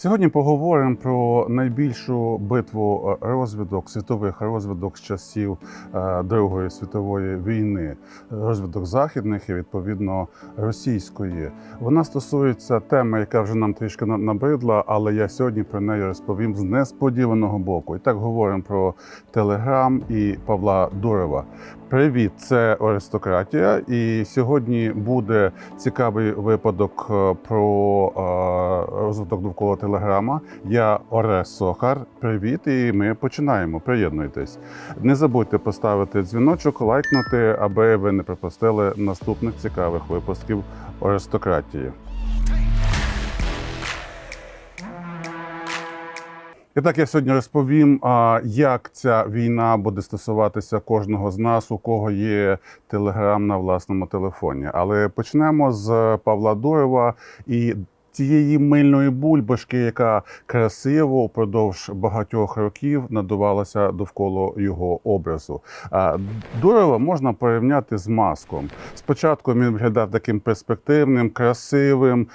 Сьогодні поговоримо про найбільшу битву е, розвідок, світових розвідок з часів е, Другої світової війни, розвідок західних і відповідно російської. Вона стосується теми, яка вже нам трішки набридла, але я сьогодні про неї розповім з несподіваного боку. І так говоримо про Телеграм і Павла Дурова. Привіт, це аристократія. І сьогодні буде цікавий випадок е, про е, розвиток довкола телеграма. Я Оре Сохар. Привіт, і ми починаємо. Приєднуйтесь. Не забудьте поставити дзвіночок, лайкнути, аби ви не пропустили наступних цікавих випусків аристократії. І так я сьогодні розповім, як ця війна буде стосуватися кожного з нас, у кого є телеграм на власному телефоні. Але почнемо з Павла Доєва і цієї мильної бульбашки, яка красиво впродовж багатьох років надувалася довкола його образу. А, Дурова можна порівняти з маском. Спочатку він виглядав таким перспективним, красивим,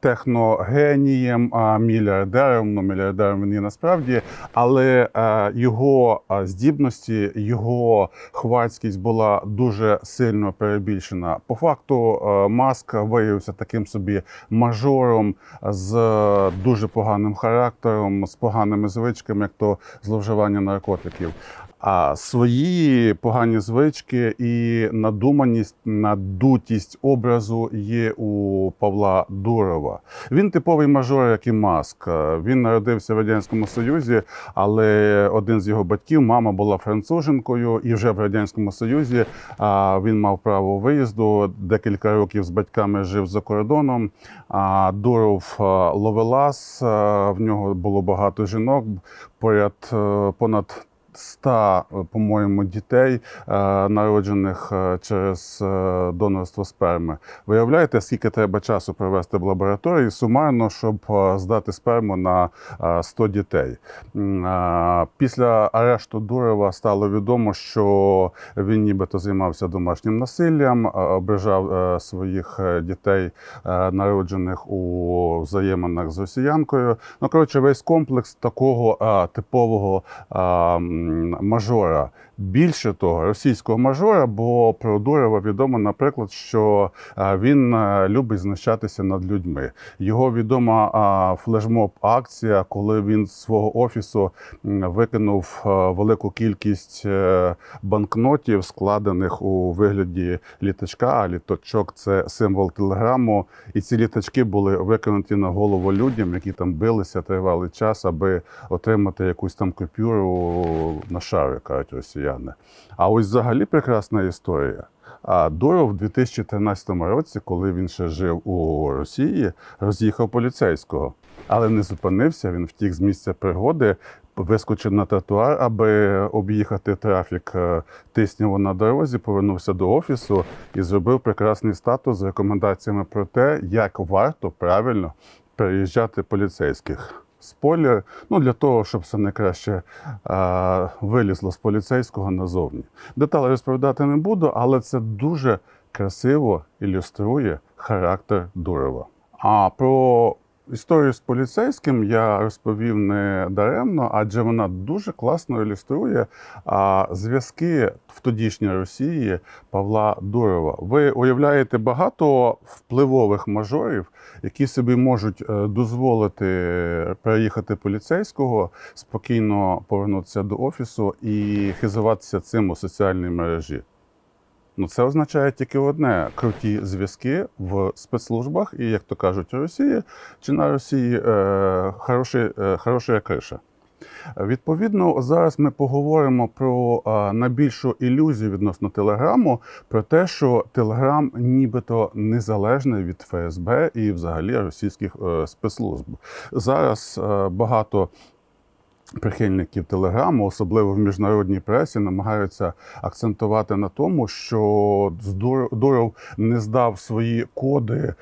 техногенієм, мільярдером. Ну, мільярдером він є насправді, але його здібності, його хвацькість була дуже сильно перебільшена. По факту, Маск виявився таким собі мажором з е, дуже поганим характером, з поганими звичками, як то зловживання наркотиків. А свої погані звички і надуманість, надутість образу є у Павла Дурова. Він типовий мажор, як і Маск. Він народився в радянському Союзі, але один з його батьків, мама була француженкою, і вже в радянському Союзі він мав право виїзду. Декілька років з батьками жив за кордоном. А Дуров ловелас. В нього було багато жінок, поряд е, понад 100, по-моєму, дітей, е, народжених е, через е, донорство сперми. Виявляєте, скільки треба часу провести в лабораторії сумарно, щоб е, здати сперму на е, 100 дітей. Після арешту Дурова стало відомо, що він нібито займався домашнім насиллям, е, ображав е, своїх е, дітей, е, народжених у взаєминах з росіянкою. Ну, коротше, весь комплекс такого е, типового е, мажора. Більше того, російського мажора, бо про Дурова відомо, наприклад, що е, він е, любить знущатися над людьми. Його відома флешмоб-акція, коли він з свого офісу викинув е, велику кількість е, банкнотів, складених у вигляді літачка. А літачок це символ телеграму. І ці літачки були викинуті на голову людям, які там билися тривалий час, аби отримати якусь там купюру на шари, кажуть росіяни. А ось взагалі прекрасна історія. А Дуров в 2013 році, коли він ще жив у Росії, роз'їхав поліцейського, але не зупинився. Він втік з місця пригоди, вискочив на тротуар, аби об'їхати трафік е, тисняву на дорозі, повернувся до офісу і зробив прекрасний статус з рекомендаціями про те, як варто правильно переїжджати поліцейських. Спойлер, ну для того, щоб все найкраще е, вилізло з поліцейського назовні. Деталі розповідати не буду, але це дуже красиво ілюструє характер Дурова. А про історію з поліцейським я розповів не даремно, адже вона дуже класно ілюструє зв'язки в тодішній Росії Павла Дурова. Ви уявляєте багато впливових мажорів, які собі можуть е, дозволити переїхати поліцейського, спокійно повернутися до офісу і хизуватися цим у соціальній мережі. Ну, це означає тільки одне: круті зв'язки в спецслужбах, і, як то кажуть, у Росії чи на Росії е, хороші, е, хороша криша. Відповідно, зараз ми поговоримо про е, найбільшу ілюзію відносно Телеграму, про те, що Телеграм нібито незалежний від ФСБ і взагалі російських е, спецслужб. Зараз е, багато Прихильників телеграму, особливо в міжнародній пресі, намагаються акцентувати на тому, що Дуров не здав свої коди,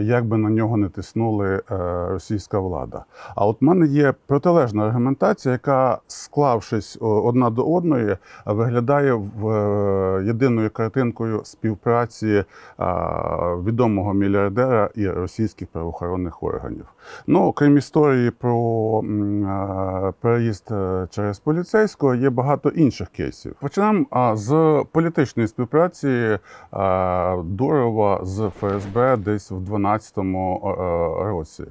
як би на нього не тиснули е, російська влада. А от в мене є протилежна аргументація, яка, склавшись одна до одної, виглядає в е, єдиною картинкою співпраці відомого мільярдера і російських правоохоронних органів. Ну, крім історії про переїзд е, через поліцейського, є багато інших кейсів. Почнемо а, з політичної співпраці а, Дурова з ФСБ десь в 12-му е, році.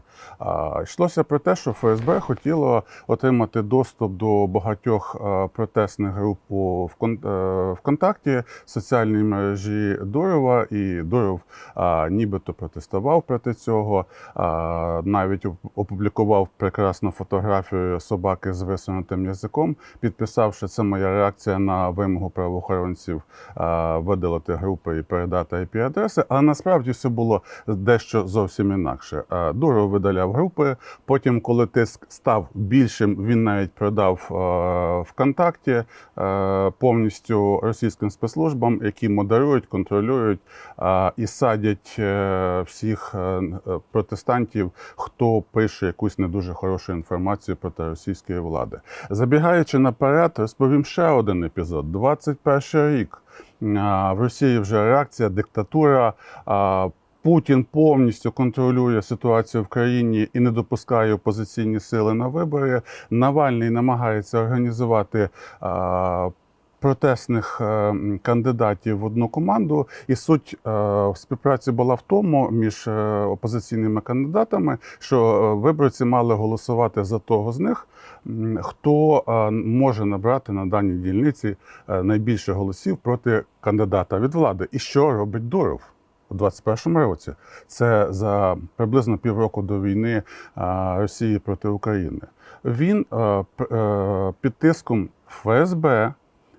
Йшлося про те, що ФСБ хотіло отримати доступ до багатьох е, протестних груп е, ВКонтакті, соціальній мережі Дурова, і Дуров нібито протестував проти цього. Навіть опублікував прекрасну фотографію собаки з висунутим язиком, підписав, що це моя реакція на вимогу правоохоронців видалити групи і передати IP-адреси. Але насправді все було дещо зовсім інакше. Дуров видаляв групи. Потім, коли тиск став більшим, він навіть продав ВКонтакті повністю російським спецслужбам, які модерують, контролюють і садять е, всіх е, е, протестантів, хто пише якусь не дуже хорошу інформацію проти російської влади. Забігаючи наперед, розповім ще один епізод. 21 рік в Росії вже реакція, диктатура. Путін повністю контролює ситуацію в країні і не допускає опозиційні сили на вибори. Навальний намагається організувати протестних е, кандидатів в одну команду. І суть е, співпраці була в тому між е, опозиційними кандидатами, що виборці мали голосувати за того з них, хто може набрати на даній дільниці найбільше голосів проти кандидата від влади. І що робить Дуров? У 21-му році це за приблизно півроку до війни Росії проти України. Він під тиском ФСБ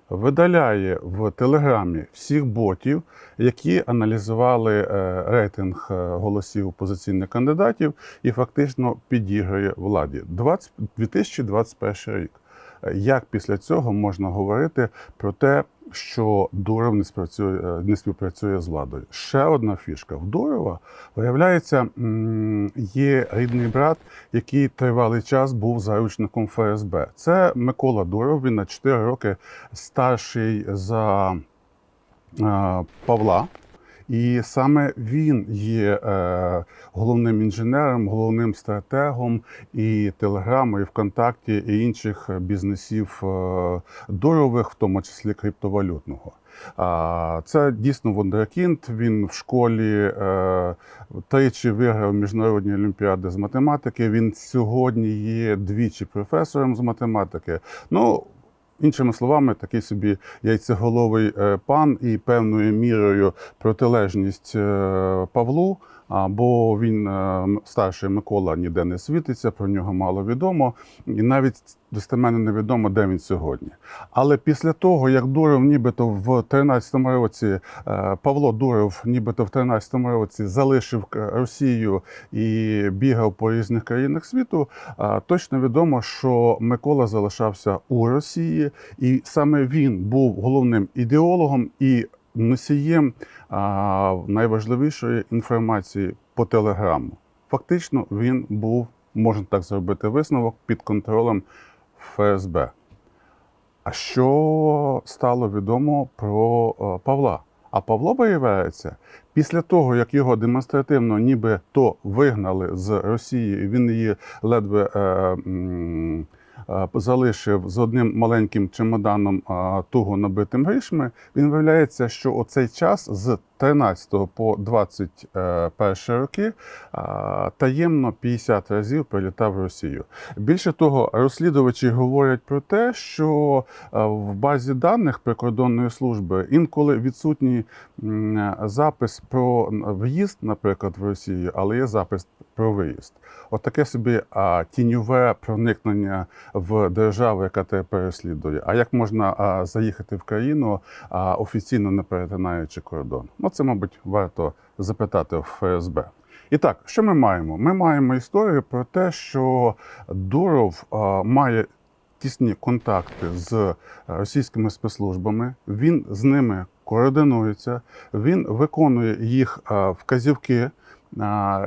видаляє в Телеграмі всіх ботів, які аналізували е, рейтинг е, голосів опозиційних кандидатів і фактично підігрує владі. 20, 2021 рік. Як після цього можна говорити про те, що Дуров не спрацює, е, не співпрацює з владою? Ще одна фішка. В Дурова, виявляється, є рідний брат, який тривалий час був заручником ФСБ. Це Микола Дуров. Він на 4 роки старший за е, Павла. І саме він є е, головним інженером, головним стратегом і Телеграму, і ВКонтакті, і інших бізнесів е, дорових, в тому числі криптовалютного. Це дійсно вундеркінд. Він в школі е, тричі виграв міжнародні олімпіади з математики. Він сьогодні є двічі професором з математики. Ну, Іншими словами, такий собі яйцеголовий е, пан і певною мірою протилежність е, Павлу. Бо він е, старший Микола ніде не світиться, про нього мало відомо, і навіть достеменно невідомо, де він сьогодні. Але після того, як Дуров нібито в 13-му році, е, Павло Дуров, нібито в 13-му році залишив е, Росію і бігав по різних країнах світу, точно відомо, що Микола залишався у Росії, і саме він був головним ідеологом і носієм найважливішої інформації по телеграму. Фактично, він був, можна так зробити висновок, під контролем ФСБ. А що стало відомо про е, Павла? А Павло виявляється, після того, як його демонстративно ніби то вигнали з Росії, він її ледве е, залишив з одним маленьким чемоданом е, туго набитим грішми, він виявляється, що оцей час з 13 по 21 роки таємно 50 разів прилітав в Росію. Більше того, розслідувачі говорять про те, що в базі даних прикордонної служби інколи відсутній запис про в'їзд, наприклад, в Росію, але є запис про виїзд. От собі тіньове проникнення в державу, яка тебе переслідує. А як можна а, заїхати в країну, а, офіційно не перетинаючи кордон? Ну, це, мабуть, варто запитати в ФСБ. І так, що ми маємо? Ми маємо історію про те, що Дуров а, має тісні контакти з російськими спецслужбами. Він з ними координується, він виконує їх е, вказівки.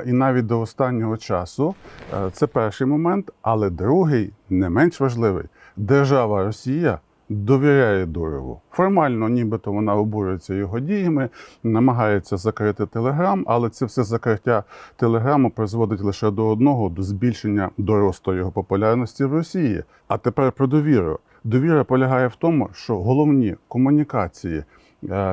І навіть до останнього часу Е, це перший момент. Але другий, не менш важливий, держава Росія довіряє Дурову. Формально, нібито вона обурюється його діями, намагається закрити Телеграм, але це все закриття Телеграму призводить лише до одного до збільшення доросту його популярності в Росії. А тепер про довіру. Довіра полягає в тому, що головні комунікації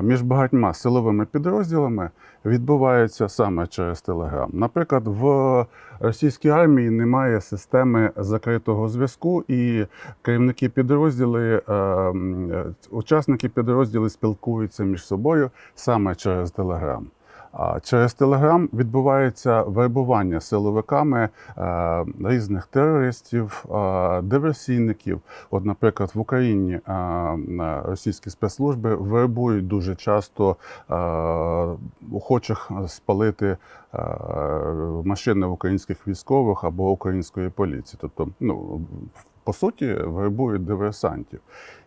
між багатьма силовими підрозділами відбуваються саме через Телеграм. Наприклад, в російській армії немає системи закритого зв'язку, і керівники підрозділи, е, е, учасники підрозділів спілкуються між собою саме через Телеграм. Через Телеграм відбувається вербування силовиками е, різних терористів, е, диверсійників. От, наприклад, в Україні е, російські спецслужби вербують дуже часто охочих спалити машини українських військових або української поліції. Тобто, ну по суті, вербують диверсантів.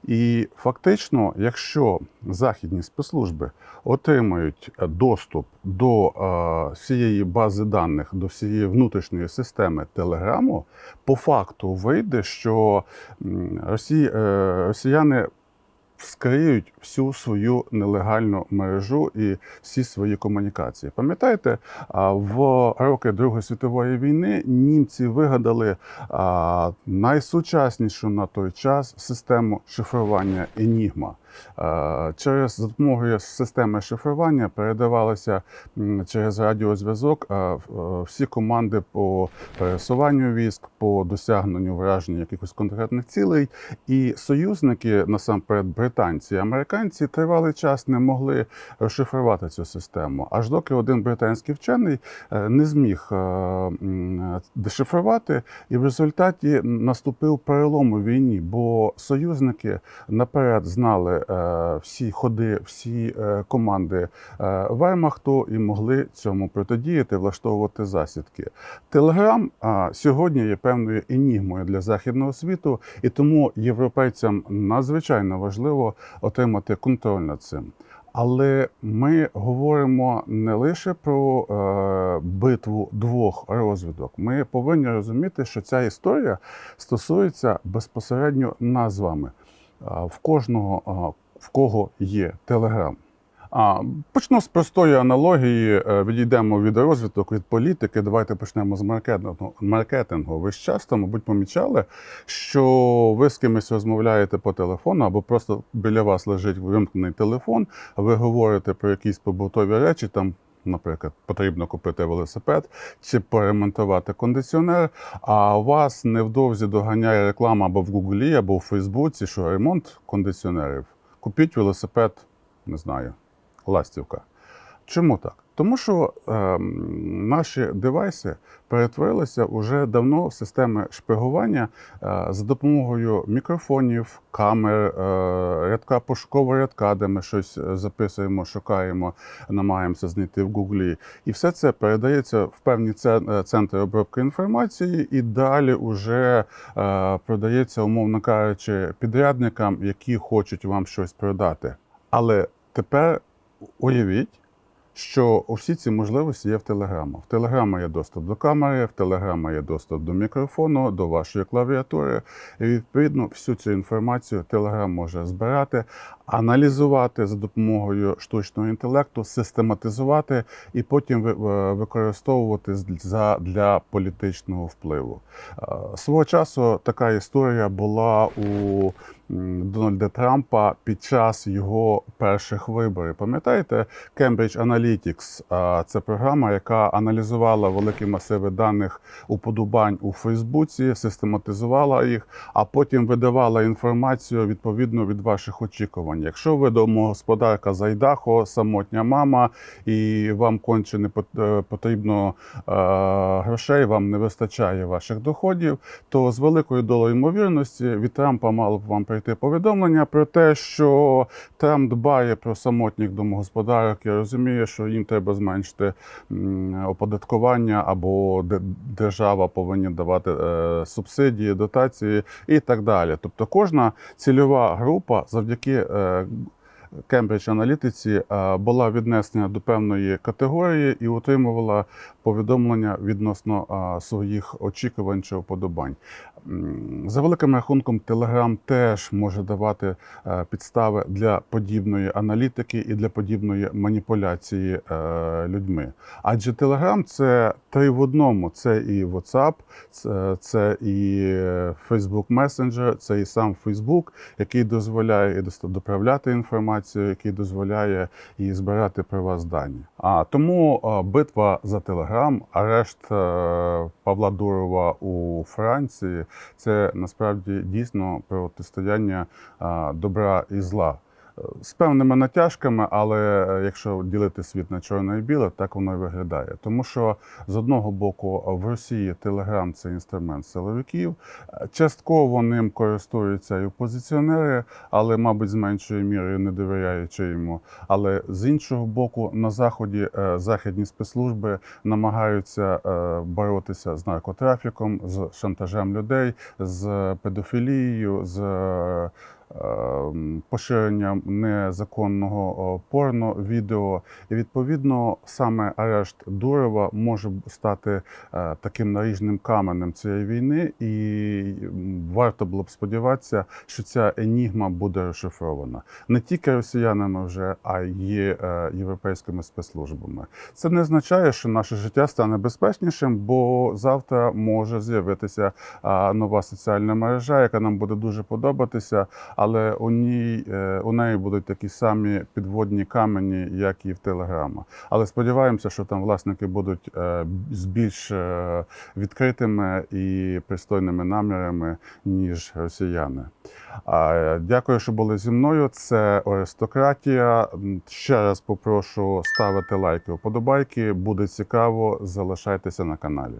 І фактично, якщо західні спецслужби отримають доступ до е, всієї бази даних, до всієї внутрішньої системи Телеграму, по факту вийде, що е, росіяни вскриють всю свою нелегальну мережу і всі свої комунікації. Пам'ятаєте, в роки Другої світової війни німці вигадали найсучаснішу на той час систему шифрування Енігма. Е, Через за допомогою системи шифрування передавалися через радіозв'язок е, е, всі команди по пересуванню військ, по досягненню враження якихось конкретних цілей. І союзники, насамперед британці і американці, тривалий час не могли розшифрувати цю систему. Аж доки один британський вчений не зміг дешифрувати, і в результаті наступив перелом у війні, бо союзники наперед знали всі ходи, всі е, команди е, Вермахту і могли цьому протидіяти, влаштовувати засідки. Телеграм сьогодні є певною енігмою для західного світу, і тому європейцям надзвичайно важливо отримати контроль над цим. Але ми говоримо не лише про е, битву двох розвідок. Ми повинні розуміти, що ця історія стосується безпосередньо нас з вами. В кожного, в кого є телеграм. А, почну з простої аналогії. Е, Відійдемо від розвиток, від політики. Давайте почнемо з маркетингу. Маркетингу. Ви ж часто, мабуть, помічали, що ви з кимось розмовляєте по телефону, або просто біля вас лежить вимкнений телефон, ви говорите про якісь побутові речі, там. Наприклад, потрібно купити велосипед чи поремонтувати кондиціонер, а вас невдовзі доганяє реклама або в Гуглі, або в Фейсбуці, що ремонт кондиціонерів. Купіть велосипед, не знаю, ластівка. Чому так? Тому що ем, наші девайси перетворилися уже давно в системи шпигування е, за допомогою мікрофонів, камер, е, рядка пошукового рядка, де ми щось е, записуємо, шукаємо, намагаємося знайти в Гуглі. І все це передається в певні е, центри обробки інформації, і далі вже е, продається, умовно кажучи, підрядникам, які хочуть вам щось продати. Але тепер уявіть, що усі ці можливості є в Телеграма. В Телеграма є доступ до камери, в Телеграма є доступ до мікрофону, до вашої клавіатури. І відповідно всю цю інформацію Телеграм може збирати, аналізувати за допомогою штучного інтелекту, систематизувати і потім е, використовувати для політичного впливу. Е, Свого часу така історія була у Дональда Трампа під час його перших виборів. Пам'ятаєте, Cambridge Analytics це програма, яка аналізувала великі масиви даних уподобань у Фейсбуці, систематизувала їх, а потім видавала інформацію відповідно від ваших очікувань. Якщо ви домогосподарка з Айдахо, самотня мама, і вам конче не е, потрібно е, грошей, вам не вистачає ваших доходів, то з великою долею ймовірності від Трампа мало б вам прийти повідомлення про те, що Трамп дбає про самотніх домогосподарок і розуміє, що їм треба зменшити оподаткування або де- держава повинні давати е, субсидії, дотації і так далі. Тобто кожна цільова група завдяки Кембридж аналітиці е, була віднесена до певної категорії і отримувала повідомлення відносно е, своїх очікувань чи вподобань. За великим рахунком, Telegram теж може давати е, підстави для подібної аналітики і для подібної маніпуляції е, людьми. Адже Telegram – це три в одному: це і WhatsApp, це, це і е, Facebook Messenger, це і сам Facebook, який дозволяє і доправляти інформацію, який дозволяє і збирати про вас дані. А тому е, битва за Telegram, арешт е, Павла Дурова у Франції це насправді дійсно протистояння добра і зла. З певними натяжками, але якщо ділити світ на чорне і біле, так воно і виглядає. Тому що з одного боку в Росії Телеграм це інструмент силовиків. Частково ним користуються і опозиціонери, але, мабуть, з меншою мірою не довіряючи йому. Але з іншого боку, на заході е, західні спецслужби намагаються е, боротися з наркотрафіком, з шантажем людей, з педофілією, з е, поширенням незаконного порно відео. І відповідно саме арешт Дурова може стати е, таким наріжним каменем цієї війни, і варто було б сподіватися, що ця енігма буде розшифрована не тільки росіянами вже, а й е, європейськими спецслужбами. Це не означає, що наше життя стане безпечнішим, бо завтра може з'явитися нова соціальна мережа, яка нам буде дуже подобатися, але у е, у неї будуть такі самі підводні камені, як і в Телеграма. Але сподіваємося, що там власники будуть е, з більш е, відкритими і пристойними намірами, ніж росіяни. Дякую, що були зі мною. Це аристократія. Ще раз попрошу ставити лайки, вподобайки. Буде цікаво. Залишайтеся на каналі.